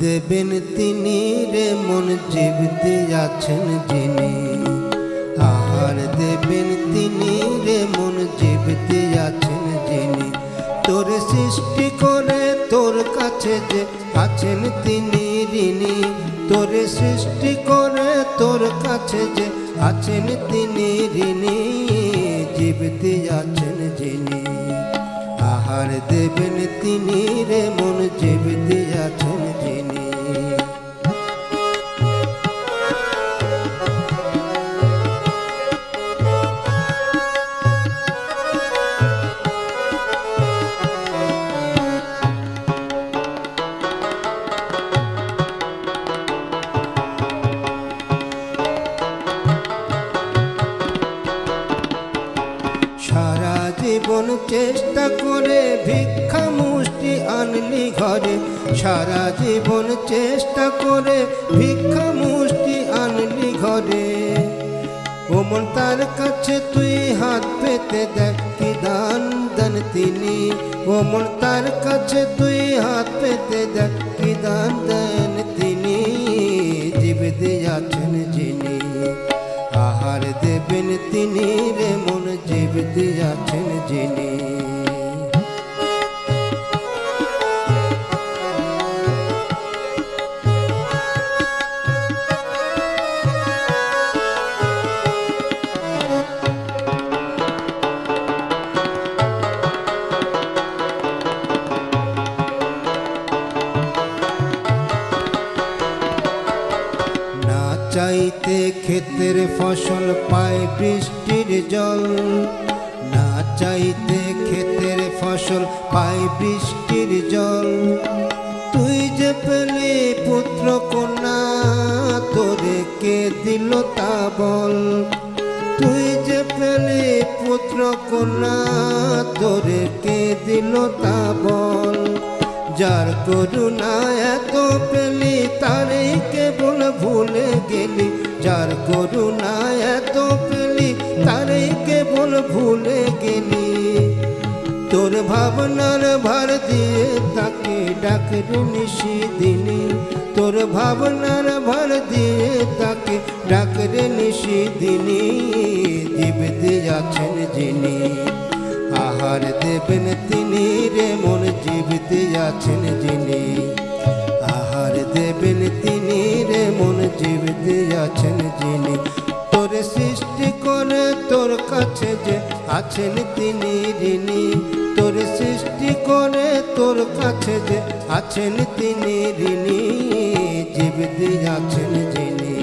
দেবেন তিনি রে মন জীবতে আছেন যিনি। আহার দেবেন তিনি রে মন জীবতে আছেন যিনি। তোর সৃষ্টি করে তোর কাছে যে আছেন তিনি ঋণী। তোর সৃষ্টি করে তোর কাছে যে আছেন তিনি ঋণী। জীবতে আছেন যিনি। আহার দেবেন তিনি রে মন জীব দিয়াছেন যিনি। জীবন চেষ্টা করে ভিক্ষা মুষ্টি আনলি ঘরে। সারা জীবন চেষ্টা করে ভিক্ষা মুষ্টি আনলি ঘরে। ওমন তার কাছে তুই হাত পেতে দেখ কি দান দান তিনি। ওমন তার কাছে তুই হাত পেতে দেখ কি দান দেন তিনি। জীবিত আছেন যিনি। আহার দেবেন তিনি রে মন জীব দিয়াছেন যিনি। চাইতে ক্ষেতের ফসল পায় বৃষ্টির জল। না চাইতে ক্ষেতের ফসল পায় বৃষ্টির জল। তুই যে পেলে পুত্র কন্যা, তোরে কে দিল তা বল। তুই যে পেলে পুত্র কন্যা, তোরে কে দিল তা বল। যার করুণা এত পেলি তারে কেবল ভুলে গেলি। যার করুণা এত পেলি তারে কেবল ভুলে গেলি। তোর ভাবনার ভার দিয়ে তাকে ডাকরে নিশি দিলি। তোর ভাবনার ভার দিয়ে তাকে ডাকরে নিশি দিনি জীবিতে আছেন যিনি। আহার দেবেন তিনি রে মন জীবিতে আছেন যিনি। আহার দেবেন তিনি রে মন জীবিতে আছেন যিনি। তোর সৃষ্টি করে তোর কাছে যে আছেন তিনি ঋণী। তোর সৃষ্টি করে তোর কাছে যে আছেন তিনি ঋণী। জীবিতে আছেন যিনি।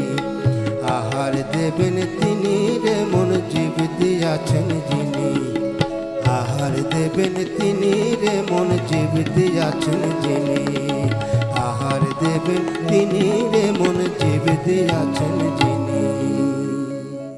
আহার দেবেন তিনি রে মন জীবিতে আছেন আছেন যিনি আহার দেবেন তিনি রে মন জীবিত আছেন যিনি।